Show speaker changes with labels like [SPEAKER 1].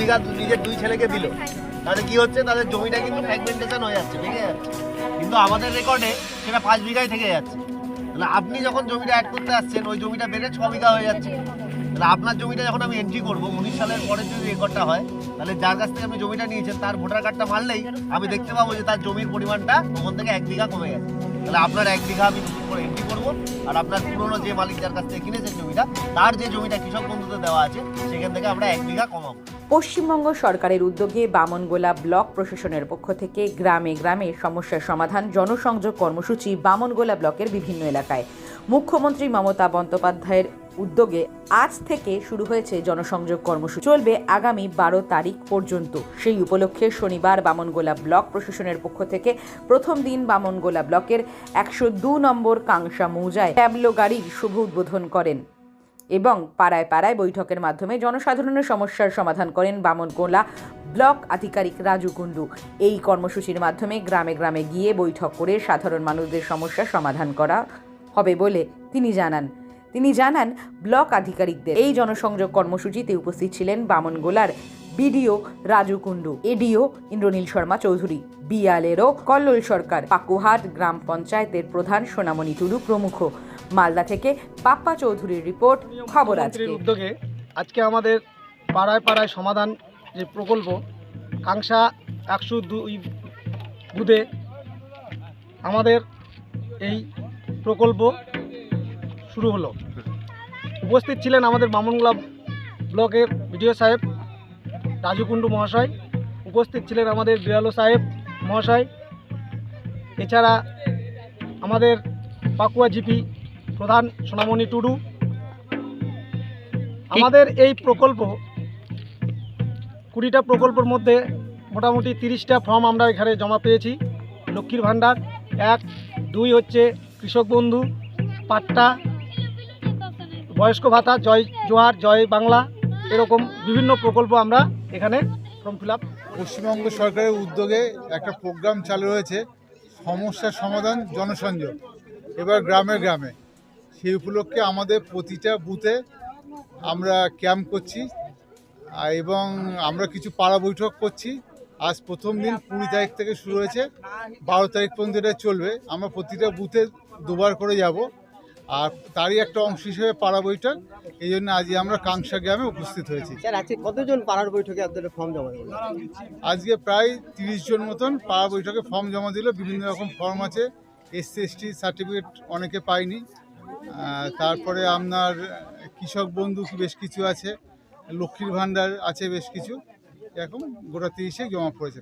[SPEAKER 1] বিঘা নিজের দুই ছেলেকে দিল। তাহলে কি হচ্ছে? তাদের জমিটা কিন্তু ফ্র্যাগমেন্টেশন হয়ে যাচ্ছে ভেঙে যাচ্ছে কিন্তু আমাদের রেকর্ডে সেটা পাঁচ বিঘায় থেকে যাচ্ছে। তাহলে আপনি যখন জমিটা অ্যাড করতে আসছেন, ওই জমিটা বেড়ে ছ বিঘা হয়ে যাচ্ছে। তাহলে আপনার জমিটা যখন আমি এন্ট্রি করব, উনিশ সালের পরে যদি রেকর্ডটা হয়, তাহলে যার কাছ থেকে আপনি জমিটা নিয়েছেন, তার ভোটার কার্ডটা মারলেই আমি দেখতে পাবো যে তার জমির পরিমাণটা ওখান থেকে এক বিঘা কমে গেছে। তাহলে আপনার এক বিঘা আমি নতুন করে এন্ট্রি করব, আর আপনার পুরনো যে মালিক যার কাছ থেকে কিনেছেন জমিটা, তার যে জমিটা কৃষক বন্ধুতে দেওয়া আছে, সেখান থেকে আমরা এক বিঘা কমাবো।
[SPEAKER 2] পশ্চিমবঙ্গ সরকারের উদ্যোগে বামনগোলা ব্লক প্রশাসনের পক্ষ থেকে গ্রামে গ্রামে সমস্যার সমাধান, জনসংযোগ কর্মসূচি বামনগোলা ব্লকের বিভিন্ন এলাকায়। মুখ্যমন্ত্রী মমতা বন্দ্যোপাধ্যায়ের উদ্যোগে আজ থেকে শুরু হয়েছে জনসংযোগ কর্মসূচি। চলবে আগামী বারো তারিখ পর্যন্ত। সেই উপলক্ষে শনিবার বামনগোলা ব্লক প্রশাসনের পক্ষ থেকে প্রথম দিন বামনগোলা ব্লকের একশো দু নম্বর কাংসা মৌজায় ট্যাবলো গাড়ির শুভ উদ্বোধন করেন। এবং পাড়ায় পাড়ায় বৈঠকের মাধ্যমে জনসাধারণের সমস্যার সমাধান করেন বামনগোলা ব্লক আধিকারিক রাজু কুণ্ডু। এই কর্মসূচির মাধ্যমে গ্রামে গ্রামে গিয়ে বৈঠক করে সাধারণ মানুষদের সমস্যার সমাধান করা হবে বলে তিনি জানান। তিনি জানান, ব্লক আধিকারিকদের এই জনসংযোগ কর্মসূচিতে উপস্থিত ছিলেন বামনগোলার বিডিও রাজু কুণ্ডু, এডিও ইন্দ্রনীল শর্মা চৌধুরী বিয়ালেরও কল্লোল সরকার, পাকুহাট গ্রাম পঞ্চায়েতের প্রধান সোনামণি টুডু প্রমুখ। মালদা থেকে পাপ্পা চৌধুরীর রিপোর্ট খবর আজকে।
[SPEAKER 3] উদ্যোগে আজকে আমাদের পাড়ায় পাড়ায় সমাধান যে প্রকল্প কাংসা একশো দুই বুধে আমাদের এই প্রকল্প শুরু হলো। উপস্থিত ছিলেন আমাদের বামনগোলা ব্লকের বিডিও সাহেব রাজু কুণ্ডু মহাশয় উপস্থিত ছিলেন আমাদের বিয়ালো সাহেব মহাশয় এছাড়া আমাদের পাকুয়া জিপি প্রধান সোনামণি টুডু। আমাদের এই প্রকল্প, কুড়িটা প্রকল্পের মধ্যে মোটামুটি তিরিশটা ফর্ম আমরা এখানে জমা পেয়েছি। লক্ষ্মীর ভাণ্ডার এক, দুই হচ্ছে কৃষক বন্ধু, পাট্টা, বয়স্ক ভাতা, জয় জোহার জয় বাংলা, এরকম বিভিন্ন প্রকল্প আমরা এখানে ফর্ম ফিল
[SPEAKER 4] পশ্চিমবঙ্গ সরকারের উদ্যোগে একটা প্রোগ্রাম চালু হয়েছে, সমস্যার সমাধান জনসংযোগ, এবার গ্রামে গ্রামে। সেই উপলক্ষে আমাদের প্রতিটা বুথে আমরা ক্যাম্প করছি এবং আমরা কিছু পাড়া বৈঠক করছি। আজ প্রথম দিন কুড়ি তারিখ থেকে শুরু হয়েছে বারো তারিখ পর্যন্ত এটা চলবে। আমরা প্রতিটা বুথে দুবার করে যাব আর তারই একটা অংশ হিসেবে পাড়া বৈঠক। এই জন্য আজকে আমরা কাংসা গ্রামে উপস্থিত হয়েছি।
[SPEAKER 5] আজকে কতজন পাড়ার বৈঠকে আপনাদের ফর্ম জমা দেবেন
[SPEAKER 4] আজকে প্রায় তিরিশ জন মতন পাড়া বৈঠকে ফর্ম জমা দিল। বিভিন্ন রকম ফর্ম আছে এসসি এসটি সার্টিফিকেট অনেকে পায়নি। তারপরে আপনার কৃষক বন্ধু বেশ কিছু আছে, লক্ষ্মীর ভাণ্ডার আছে বেশ কিছু। এরকম গোটা তিরিশে জমা পড়েছে